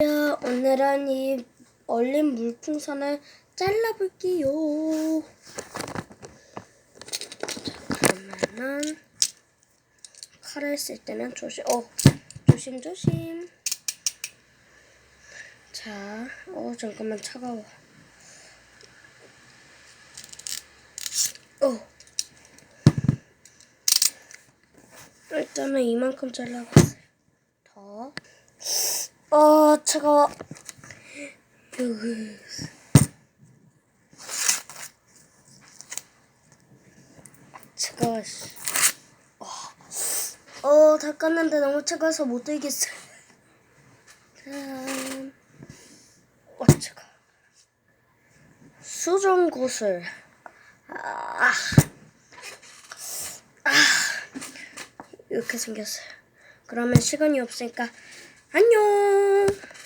야, 오늘은 이 얼린 물풍선을 잘라볼게요. 자, 그러면은 칼을 쓸 때는 조심, 어, 조심 조심. 자, 어 잠깐만 차가워. 어. 일단은 이만큼 잘라봤어요. 더. 어, 차가워. 여기. 차가워. 씨. 어, 어, 다 깠는데 너무 차가워서 못 들겠어요. 짠. 와, 차가. 수정 구슬. 아, 아, 이렇게 생겼어요. 그러면 시간이 없으니까 안녕.